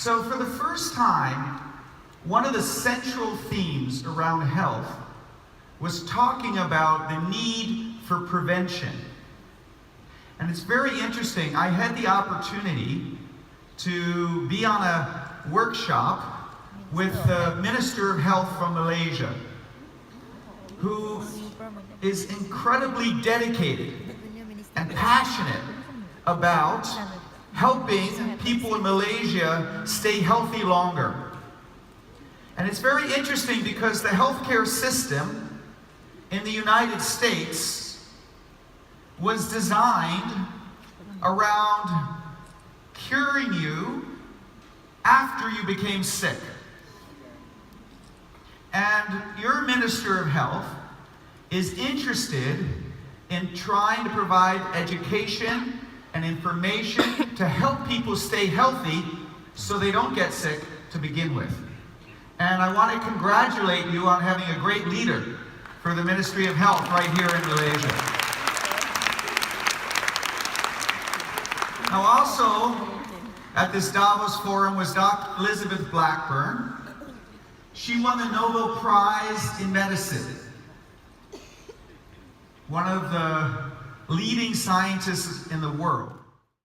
So, for the first time, one of the central themes around health was talking about the need for prevention. And it's very interesting. I had the opportunity to be on a workshop with the Minister of Health from Malaysia, who is incredibly dedicated and passionate about helping people in Malaysia stay healthy longer. And it's very interesting because the healthcare system in the United States was designed around curing you after you became sick. And your Minister of Health is interested in trying to provide education and information to help people stay healthy so they don't get sick to begin with. And I want to congratulate you on having a great leader for the Ministry of Health right here in Malaysia. Now also at this Davos forum was Dr. Elizabeth Blackburn. She won the Nobel Prize in Medicine. One of the leading scientists in the world.